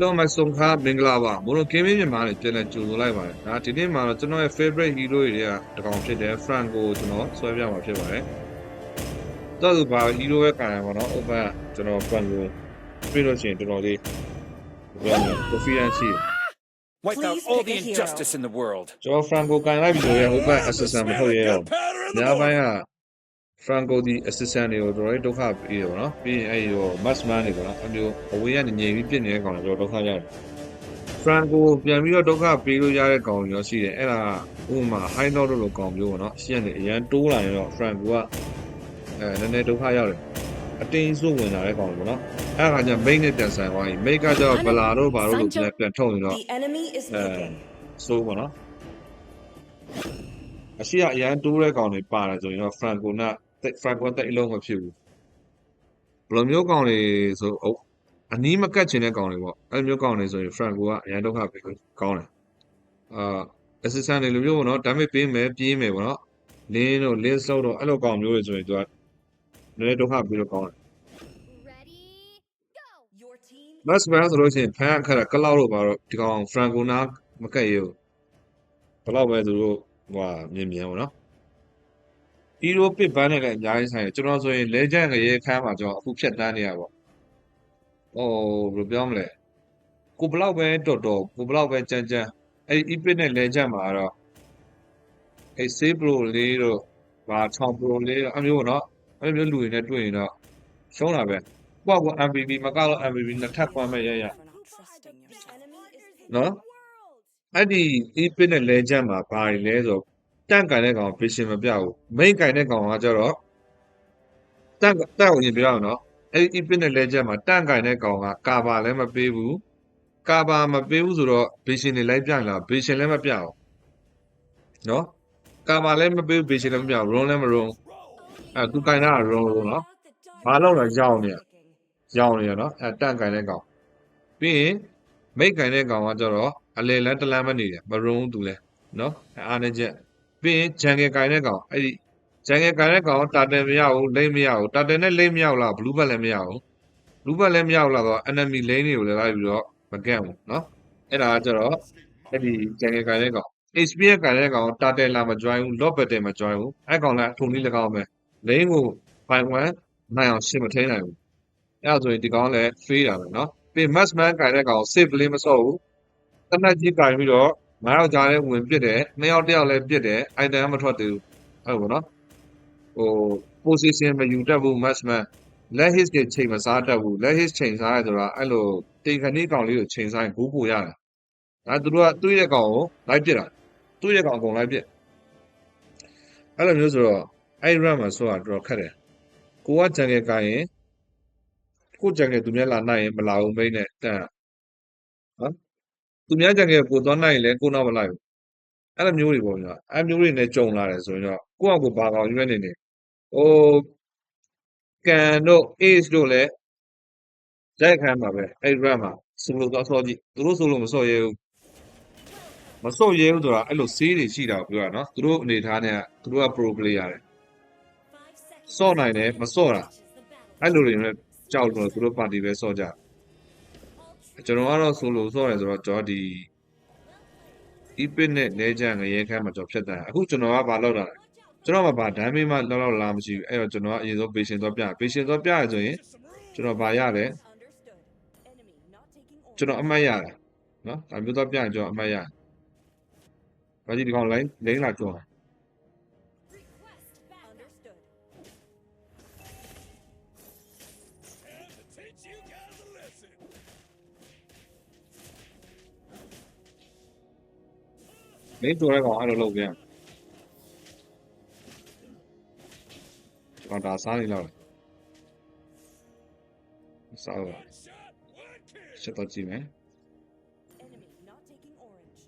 လုံးမဆုံခါမင်္ဂလာပါမို့လို့ကင်းမင်းမြန်မာနဲ့ပြန်လည်ကြိုဆိုလိုက်ပါတယ်ဒါဒီနေ့မှာတော့ကျွန်တော်ရဲ့ favorite hero တွေကတကောင်ဖြစ်တယ် Franco ကိုကျွန်တော်ဆွဲပြမှာဖြစ်ပါတယ်တော့သူပါ hero ရဲ့ကာရံပေါ့နော် open ကျွန်တော် Franco ပြီးလို့ရှိရင်တော်တော်လေးဘယ်လိုလဲ confidence ရှိတယ် Wipe out Please all pick the a hero. injustice in the world. ကျွန်တော် Franco ကန်လိုက်ပြီဆိုရင် open assistant မထုတ်ရအောင်ညပိုင်းက Franco ဒီ assistant တွေကိုတော်တော်လေးဒုက္ခပေးတယ်ပေါ့နော်ပြီးရင်အဲ့ဒီဟို Massman တွေပေါ့နော်အမျိုးအဝေးကနေငြိမ်ပြီးပြစ်နေတဲ့ကောင်တွေတော်တော်ဒုက္ခရတယ် Franco ပြန်ပြီးတော့ဒုက္ခပေးလို့ရတဲ့ကောင်တွေရောရှိတယ်အဲ့ဒါဥပမာ High Note လို့ကောင်မျိုးပေါ့နော်ရှင်းတယ်အရန်တိုးလာရင်တော့ Franco ကအဲနည်းနည်းဒုက္ခရောက်တယ်အတင်းစုဝင်လာတဲ့ကောင်တွေပေါ့နော်အဲ့ဒါကည main နဲ့ပြန်ဆိုင်သွားပြီ main ကကျတော့ဗလာတို့ဘာတို့လို့ပြန်ပြန်ထုတ်နေတော့ The enemy is Uh, picking. ဆိုးပေါ့နော်အရှိကအရန်တိုးတဲ့ကောင်တွေပါတယ်ဆိုရင်တော့ Franco နဲ့ Franco တက်အလုံးမဖြစ်ဘူးဘယ်လိုမျိုးကောင်တွေဆိုအုပ်အနီးမကတ်ချင်တဲ့ကောင်တွေပေါ့အဲ့လိုမျိုးကောင်တွေဆိုရင် Franco ကအရန်ဒုက္ခပေးကောင်းတယ်အာ assistant တွေလိုမျိုးပေါ့နော် damage ပေးမယ်ပြေးမယ်ပေါ့နော်လင်းတို့ list တို့တော့အဲ့လိုကောင်မျိုးတွေဆိုရင်သူကနည်းနည်းဒုက္ခပေးလို့ကောင်းတယ် Ready, go! Your team Mass man ဆိုလို့ရှိရင်ဖန်အခါကလောက်လို့ပါတော့ဒီကောင် Franco နာမကတ်ရဘူးဘယ်တော့ပဲသူတို့ဟိုမြင်မြင်ပေါ့နော် hero pit ဘန်းနဲ့လည်းအများကြီးဆိုင်တယ်ကျွန်တော်ဆိုရင် legend ရဲ့ခန်းမှာကျွန်တော်အခုဖြတ်တန်းနေရပါဟိုဘယ်လိုပြောမလဲကိုဘလောက်ပဲတော်တော်ကိုဘလောက်ပဲကြမ်းကြမ်းအဲ့ epic နဲ့ legend မှာတော့အဲ့ save pro လေးတို့ဘာ6 pro လေးတို့အမျိုးပေါ့နော်အဲ့လိုမျိုးလူတွေနဲ့တွေ့ရင်တော့ရှုံးတာပဲကိုကကို MVP မကတော့ MVP နှစ်ထပ်ကွမ်းမဲ့ရရ for not trusting yourself. enemy is picking. နော်အဲ့ဒီ epic နဲ့ legend မှာဘာတွေလဲဆိုတော့ တန့်ကန်တဲ့ကောင် vision မပြဘူး main ကန်တဲ့ကောင်ကကျတော့တန့်တန့်ကိုရင်ပြရအောင်နော်အဲ့ဒီ epic နဲ့ legend မှာတန့်ကန်တဲ့ကောင်ကကာဘာလည်းမပေးဘူးကာဘာမပေးဘူးဆိုတော့ vision တွေလိုက်ပြလာ vision လည်းမပြအောင်နော်ကာဘာလည်းမပေးဘူး vision လည်းမပြဘူး run လည်းမ run အဲ့သူကန်တာ run လို့နော်ဘာလို့လဲရောင်းနေရရောင်းနေရနော်အဲတန့်ကန်တဲ့ကောင်ပြီးရင်မိတ်ကန်တဲ့ကောင်ကကျတော့အလေလန်းတလန်းမနေတယ်မရုံးသူလဲနော်အဲအားနေချက် ပြီးရင်ဂျန်ငယ်ကန်တဲ့ကောင်အဲ့ဒီဂျန်ငယ်ကန်တဲ့ကောင်တာတယ်မရဘူးလိမ့်မရဘူးတာတယ်နဲ့လိမ့်မရဘူးလားဘလူးဘတ်လည်းမရဘူးဘလူးဘတ်လည်းမရဘူးလားတော့ enemy lane တွေကိုလည်းလိုက်ပြီးတော့မကန့်ဘူးနော်အဲ့ဒါကကျတော့အဲ့ဒီဂျန်ငယ်ကန်တဲ့ကောင် HP ရဲ့ကန်တဲ့ကောင်တာတယ်လာမ join ဘူး lock battle မ join ဘူးအဲ့ကောင်လည်းထုံလေး၎င်းပဲ lane ကို 5 1နိုင်အောင်ရှင်းမထိန်နိုင်ဘူး အဲ့ဒါဆိုရင်ဒီကောင်ကလည်း free တာပဲเนาะပြီး mass man ကင်တဲ့ကောင် save လေးမစော့ဘူးတနက်ကြီးကင်ပြီးတော့ ငါးယောက်ကြားထဲဝင်ပစ်တယ်နှစ်ယောက်တစ်ယောက်လည်းပစ်တယ် item ကမထွက်သေးဘူးအဲ့လိုပေါ့နော်ဟို position မယူတတ်ဘူး mass man let his တွေချိန်မစားတတ်ဘူး let his ချိန်စားရဆိုတာအဲ့လိုတင်ခဏီးကောင်လေးကိုချိန်စားရင်ဘူးပူရတယ်ဒါသူတို့ကသူ့ရဲ့ကောင်ကိုလိုက်ပစ်တာသူ့ရဲ့ကောင်အကုန်လိုက်ပစ်အဲ့လိုမျိုးဆိုတော့အဲ့ run မှာဆိုတာတော်တော်ခက်တယ်ကိုကကြံခဲ့ကင်ရင်ကိုကြံခဲ့သူများလာနိုင်ရင်မလာဘူးမိန်းနဲ့တန်နော် သူများကြံခဲ့ကိုသွားနိုင်ရင်လည်းကိုနောက်မလိုက်ဘူးအဲ့လိုမျိုးတွေပေါ့ညာအဲ့မျိုးတွေနဲ့ကြုံလာတယ်ဆိုရင်တော့ကိုယ့်အကိုဘာကောင်ရွေးနေနေဟိုကန်တို့ ace တို့လည်းရိုက်ခမ်းပါပဲအဲ့ run မှာဆိုလိုသွားဆော့ကြည့်သူတို့ဆိုလို့မဆော့ရဲဘူးမဆော့ရဲဘူးဆိုတာအဲ့လိုစေးတွေရှိတာကိုပြောတာနော်သူတို့အနေထားနဲ့ကသူတို့က pro player တယ်ဆော့နိုင်တယ်မဆော့တာအဲ့လိုတွေနဲ့ကြောက်တော့သူတို့ပါတီပဲဆော့ကြတယ် ကျွန်တော်ကတော့ဆိုလိုဆော့တယ်ဆိုတော့ကျွန်တော်ဒီ epic နဲ့ legend ငရဲခန်းမှာကျွန်တော်ဖြတ်တန်းအခုကျွန်တော်ကဘာလုပ်တာလဲကျွန်တော်မှဘာ damage မှလောက်လောက်လာမရှိဘူးအဲ့တော့ကျွန်တော်ကအရင်ဆုံး patient သွားပြ patient သွားပြရဆိုရင်ကျွန်တော်ဘာရတယ် Understood. Enemy not taking orange. ကျွန်တော်အမှတ်ရတယ်နော်ဒါမျိုးသွားပြရင်ကျွန်တော်အမှတ်ရတယ်ဘာကြီးဒီကောင် line lane လာကြောတာ လင်းကြောတဲ့ကောင်အဲ့လိုလုပ်ပြန်ကျွန်တော်ဒါစားနေလောက်တယ်စားတော့ချက်တော့ကြည့်မယ် Enemy not taking orange.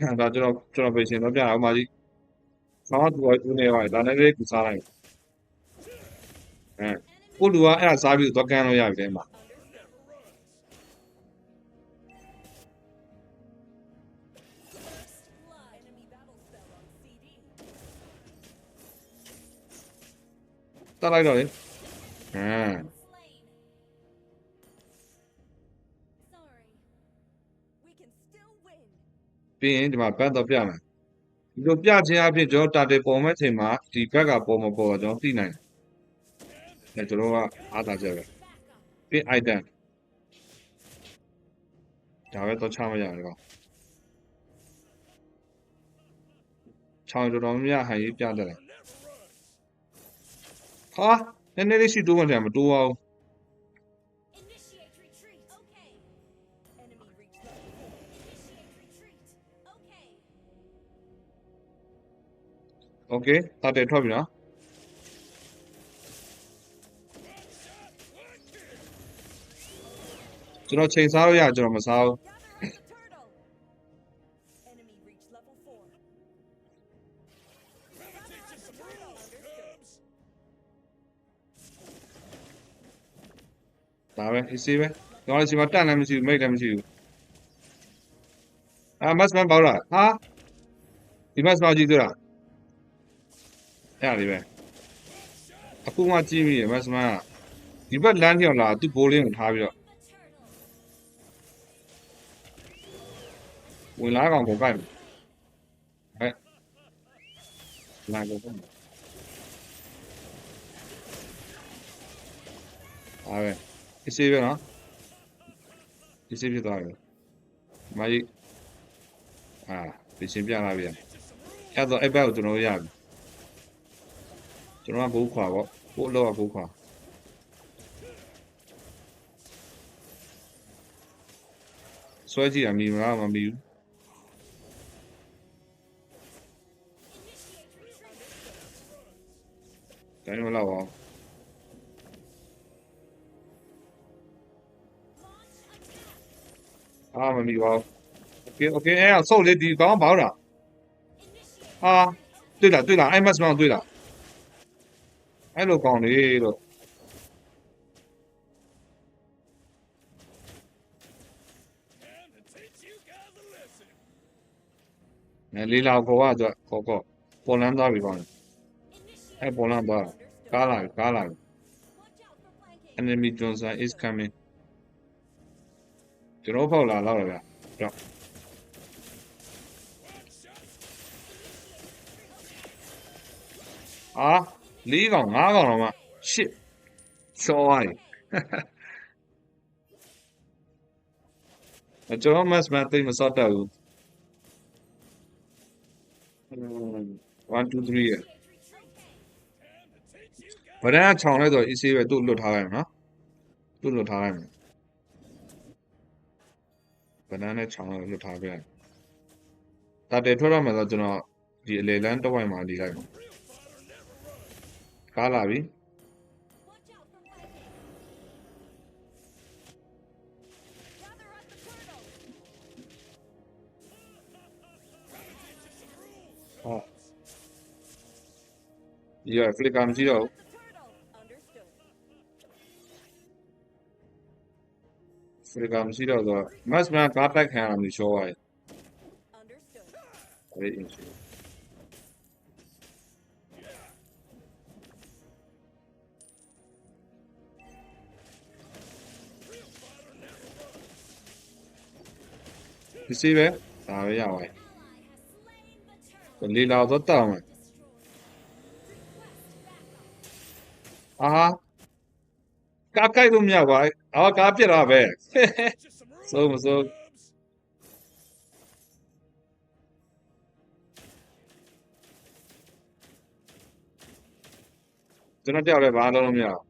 အဲ့ဒါကျွန်တော်ကျွန်တော်ပြင်ဆင်တော့ပြအောင်ပါကြီး။ဆောင်းသူကသူနေပါဒါနဲ့လေးကူစားလိုက်။အဲကိုလူကအဲ့ဒါစားပြီးတော့ကန်လို့ရပြီတဲ့မှာ တတ်လိုက်တော့လေ။အဲ can still win. ပြီးရင်ဒီမှာဘတ်တော့ပြမယ်ဒီလိုပြခြင်းအဖြစ်ကျွန်တော်တာတေပေါ်မဲ့ချိန်မှာဒီဘက်ကပေါ်မပေါ်ကျွန်တော်သိနိုင်တယ်အဲကျွန်တော်ကအားသာချက်ပဲပြီး item ဒါပဲတော့ချမရတယ်ကောချောင်းတော်တော်များများဟန်ရေးပြတတ်တယ် ဟာနည်းနည်းလေးရှိတိုးမှတယ်မတိုးအောင် Initiate retreat. Okay. Enemy reached level four. Initiate retreat. Okay. okay တာတေထွက်ပြီနော်ကျွန်တော်ချိန်စားလို့ရကျွန်တော်မစားဘူး ဒါပဲ easy ပဲကျွန်တော်လည်းဒီမှာတက်လည်းမရှိဘူးမိတ်လည်းမရှိဘူးအာမတ်စမန်ပေါ့လားဟာဒီမတ်စမန်ကြည့်သေးလားအဲ့ဒါလေးပဲအခုမှကြည့်မိရမတ်စမန်ကဒီဘက်လမ်းကြောင်လာသူ့ဘိုးလေးကိုထားပြီးတော့ The turtle. ဝင်လာကောင်ကိုကြိုက်မယ်ဟဲ့လာကိုပုံ အားပဲ easy ပဲနော် easy ဖြစ်သွားပြီမကြီးအာပြင်ရှင်းပြလာပြန်အဲ့တော့အဲ့ဘက်ကိုကျွန်တော်တို့ရပြီကျွန်တော်ကဘိုးခွာပေါ့ဘိုးလောကဘိုးခွာဆွဲကြည့်ရမီမလားမမီဘူးတိုင်းမလောက်အောင် အာမမီပါโอเคโอเคအဲ့ဒါဆုတ်လေဒီကောင်းပါတော့ဟာတွေ့လားတွေ့လားအဲ့မတ်စမောင်တွေ့လားအဲ့လိုကောင်းလေလို့နဲလေးလောက်ခေါ်ကတော့ခေါ်ခေါ်ပေါ်လန်းသွားပြီကောင်းတယ်အဲ့ပေါ်လန်းသွားကားလာပြီကားလာပြီ Watch out for flanking. enemy Johnson is coming ကျွန်တော်ဖောက်လာတော့လေဗျတော့အာ၄កောင်၅កောင်တော့မှ shit စောသွားပြီအကျွန်တော် match မှာတိတ်မစော့တတ်ဘူး1 2 3ရဗရန်ကခြောင်လိုက်တော့ easy ပဲသူ့လွတ်ထားလိုက်မယ်နော်သူ့လွတ်ထားလိုက်မယ် ဗရန်နဲ့ခြောင်လိုက်လွတ်ထားပြလိုက်တာတယ်ထွက်တော့မယ်ဆိုတော့ကျွန်တော်ဒီအလေလန်းတစ်ဝိုက်မှာဒီလိုက်မယ်ကားလာပြီ Watch out for flanking. Gather up the turtle. ဟောဒီရ flicker မရှိတော့ဘူး flicker မရှိတော့ဆိုတော့ match မှာကားတိုက်ခံရတာမျိုးရှောသွားတယ် Understood. အဲ့ဒီ issue ဒီစီပဲဒါပဲရပါတယ် Ally has slain the turtle. လေးလာတော့တောင်းမယ် Destroyed. Request backup. အာဟာ ကားကြိုက်လို့မရပါဘူးအော်ကားပြစ်တာပဲစိုးမစိုးကျွန်တော်တယောက်လည်းဘာလုပ်လို့မရဘူး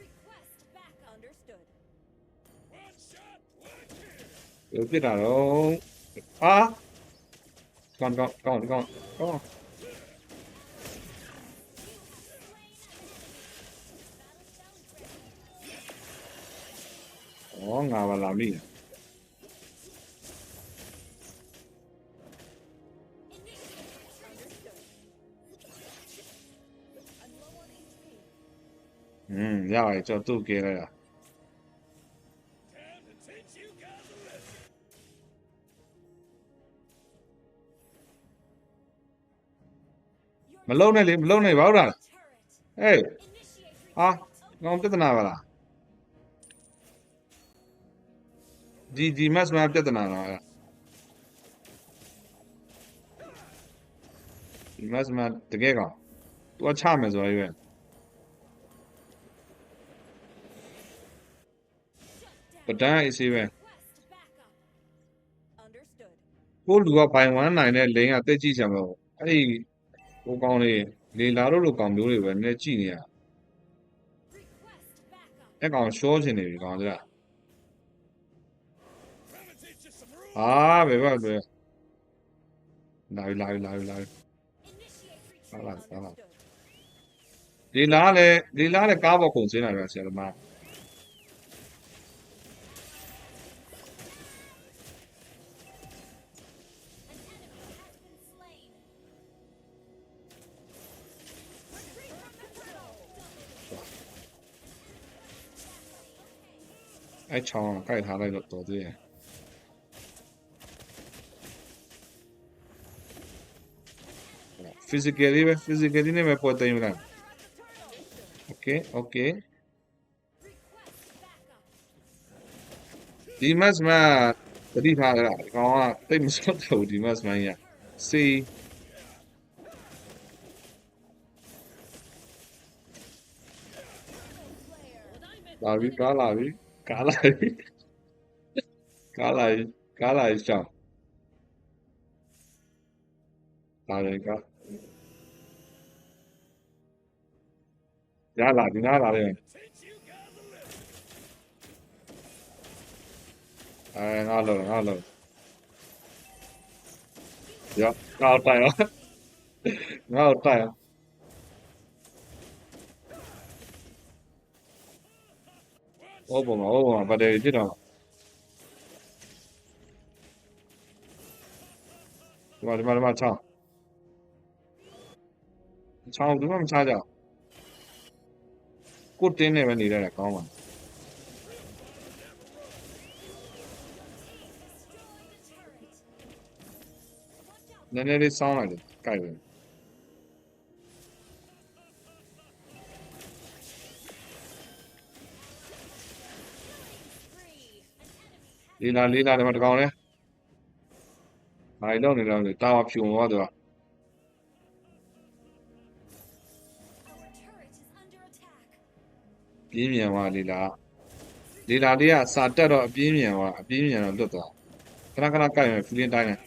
Request backup. Understood. ဘယ်ပြစ်တာတော့အာကောင်းကောင်းကောင်းကောင်းကောင်း ဩငါပါလာမိတယ် Understood. I'm low on HP. อืมရပါတယ်ကျွန်တော်သူ့ကဲလိုက်တာ ဒီဒီမတ်မှာပြဿနာလားအဲ့ဒါဒီမတ်မှာတကယ်ကောင်သူကချမယ်ဆိုရွေးပဒန်းအေးစေးပဲ Request backup. Understood. ကိုလူကဘိုင်ဝမ်းနိုင်တဲ့လိန်ကတက်ကြည့်ချင်မလို့အဲ့ဒီဟိုကောင်လေးလေလာတို့လိုကောင်မျိုးတွေပဲနည်းကြည့်နေရ Request backup. အဲ့ကောင်ရှောချင်နေပြီကောင်ကြအာဘယ်ဘက်ပဲလာ ပြီလာပြီလာပြီလာပြီ Initiate retreat. လာလာလာလာ Understood. လေလာလည်းလေလာလည်းကားပေါ်ကုန်စင်းလာတယ်ဆရာသမား An enemy has been slain. Physically ပဲ physically နဲ့ပဲပေါ်တင်ရတာ okay okay Request backup. ဒီမတ်မှာတတိထားကြတာဒီကောင်ကတိတ်မစောတော့ဘူးဒီမတ်မှာကြီးကစီလာပြီကားလာပြီကားလာပြီကားလာပြီကားလာပြီရှောင်းလာတယ်ကား ရလာဒီနားလာတယ်အဲငါလုံးငါလုံးရငါ့တိုင်ရောငါ့တိုင်ရောဟောပေါ်မှာဟောပေါ်မှာဗတ်တယ်ပြစ်တော့ဒီမှာ ကြဘူးကိုတင်းနေပဲနေရတယ်ကောင်းပါ Destroy the turret. Watch out နည်းနည်းလေးစောင်းလိုက်တယ်ကြိုက်ပဲ free. An enemy has လေးလာလေးလာဒီမှာတကောင်လဲဘာလို့နေတော့လဲတာဝဖြူသွားတော့ our ပြင်းမြန်သွားလေးလာလေးလာလေးကစာတက်တော့အပြင်းမြန်သွားအပြင်းမြန်တော့လွတ်သွားခဏခဏကြိုက်မယ်ဖူလင်းတိုင်းနဲ့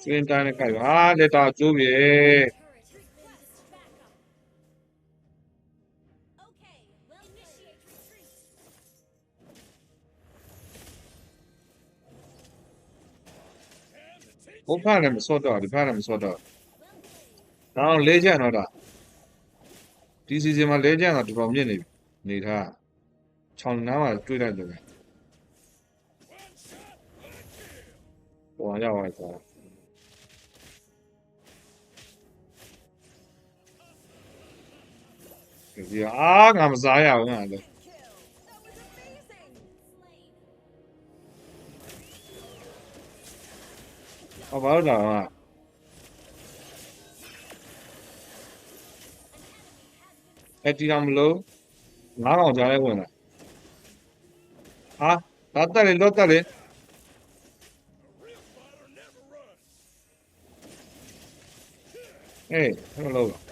ဖူလင်းတိုင်းနဲ့ကြိုက်ပါအာလက်တာကျိုးပြီ Turret request backup. Okay, well initiate retreat. ဘုဖားလည်းမစော့တော့ဒီဖားလည်းမစော့တော့ Well played. တော့လေးချက်တော့တာဒီစီဇန်မှာလေးချက်တော့တော်တော်မြင့်နေပြီ နေထားချောင်းနားမှာတွေးလိုက်တယ်ပဲဟိုရောက်သွားသွားဒီအာငါမစားရဘူးငါလည်း Kill. That was amazing. Slain. ဟောဘာလို့လဲဟာအဲ့ဒီတော့မလို့ ငါးကောင်ကြားလဲဝင်လာဟာဒါတက်လေလောတက်လေအေးဟ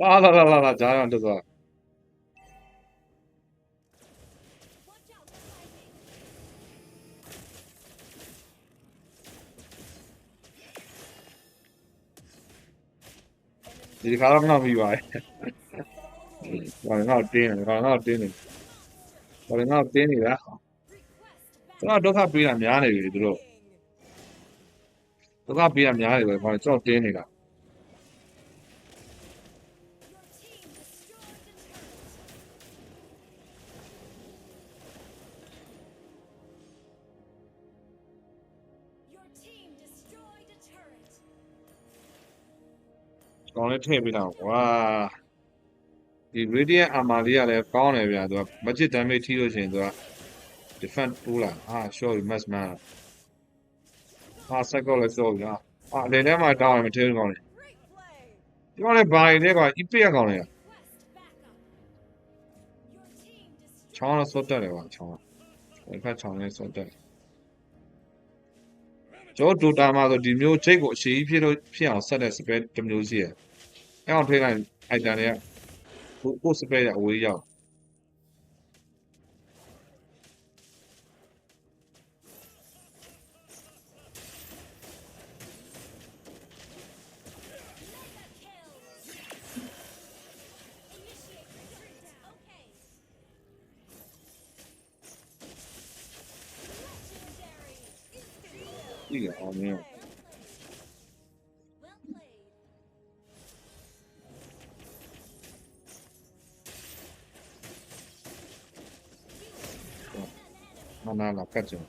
လာလာလာလာကြားရတော့ Watch out for lightning. ဒီခါတော့နောက်ပြီးပါတယ်ဘာလဲငါ့ကိုတင်းတယ်ငါငါ့ကိုတင်းတယ်ဘာလဲငါ့ကိုတင်းနေတာ Request ကျွန်တော်ဒုက္ခပေးတာများနေပြီသူတို့ King. ဒုက္ခပေးတာများနေပဲဘာလဲကျွန်တော်တင်းနေတာ turret. ကောင်းလေးထည့်ပေးတာကွာဒီ radiant armor လေးကလည်းကောင်းတယ်ဗျာသူက magic damage ထိလို့ရှိရင်သူက defense တိုးလာအာ short mass man အာ cycle လည်း short ဗျာအာလေထဲမှာတောင်းရင်မထင်းကောင်းတယ် Great play. ဒီကောင်လည်းဘာရည်လဲကွာ epic ရကောင်းတယ် Quest backup. Your team ချောင်း destroyed. တော့စောတက်တယ်ကွာချောင်းဒီဖက်ချောင်းလည်းစောတက်ကျွန်တော်ဒိုတာမှာဆိုဒီမျိုးချိတ်ကိုအရှိကြီးဖြစ်လို့ဖြစ်အောင်ဆက်တဲ့ spell တစ်မျိုးရှိရယ် အဲအောင်ထိလိုက် item တွေကကိုကို spell ရအဝေးရောက် Legendary. ကြည့်ရအော မနာလာကတ်ကြ Your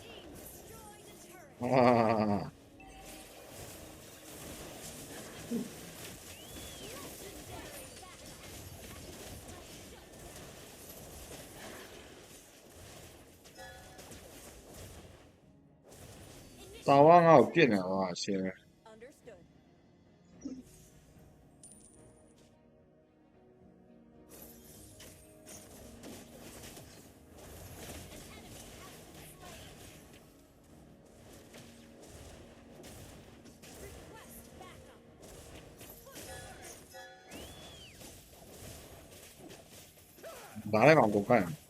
team destroyed a turret. အာတာ ဒါလည်း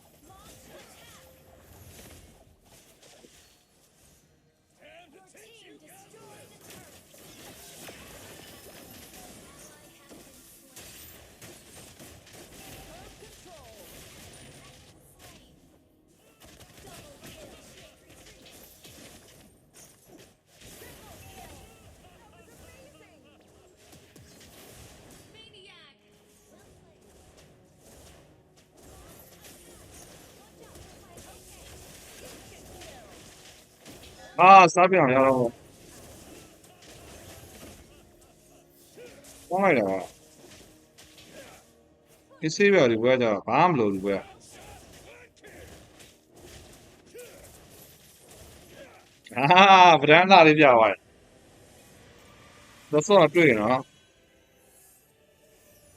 အာစားပြောင်ရတော့ပေါင်းလိုက်တာကွာအစ်စေးပြော်ဒီဘွဲကြတော့ဘာမှမလုပ်ဘူးဘွဲအာဗရန်လာလေးပြသွားတယ်တော့ဆောတော့တွေ့ရနော်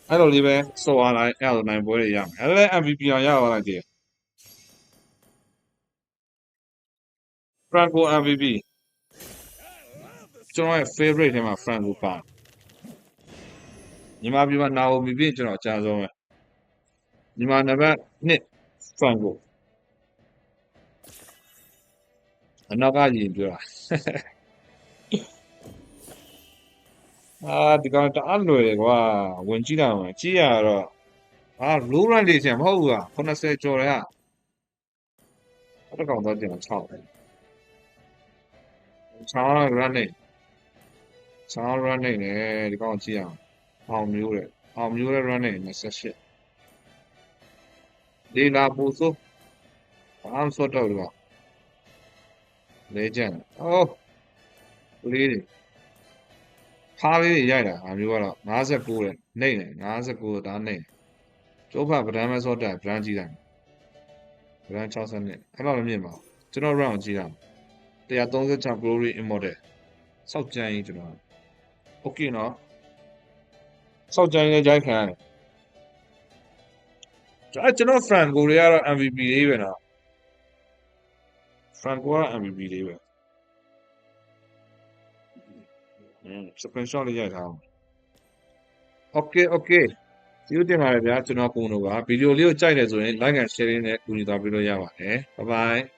အဲ့လိုလေးပဲစော်လာအဲ့လိုနိုင်ပွဲတွေရမယ်အဲ့ဒါလည်း MVP အောင်ရသွားလိုက်တယ် Franco MVP ကျွန်တော်ရဲ့ favorite ထဲမှာ Franco ပါညီမပြည်မှာ Naomi ပြင်ကျွန်တော်အကြဆုံးပဲညီမနံပါတ်1 Franco အနောက်ကရင်ပြောတာအာဒီကောင်တအားလွယ်တယ်ကွာဝင်ကြည့်လိုက်အောင်ကြည့်ရတော့အာ low run လေးချင်မဟုတ်ဘူးက80ကျော်တယ်ကအဲ့ဒါကောင်တော့ကျွန်တော်6တ ယ်ချောင်း running ချောင်း running နဲ့ဒီကောင်ကြည့်အောင်အောင်မျိုးတဲ့အောင်မျိုးတဲ့ running 28ဒီလာပူဆိုဘာမှစောတော့တော့လေဂျန်အိုးလေးတွေဖားလေးတွေရိုက်တာအမျိုးကတော့59တဲ့နှိမ့်တယ်59ဒါနှိမ့်ကျိုးဖဗဒမ်းမဲစောတက်ဗဒမ်းကြည့်တယ်ဗဒမ်း60နှစ်အဲ့လိုလည်းမြင်ပါကျွန်တော် round ကြည့်တာ 136 glory immortal စောက်ကြမ်းကြီးကျွန်တော် okay နော်စောက်ကြမ်းလည်းကြိုက်ခံရတယ်အဲ့ကျွန်တော် Franco တွေကတော့ MVP လေးပဲနော် Franco က MVP လေးပဲอืม screenshot လေးရိုက်ထားအောင် Okay okay ဒီလိုတင်ပါတယ်ဗျာကျွန်တော်ကုံတို့ကဗီဒီယိုလေးကိုကြိုက်တယ်ဆိုရင် like and sharing နဲ့ကူညီသွားပေးလို့ရပါတယ် bye bye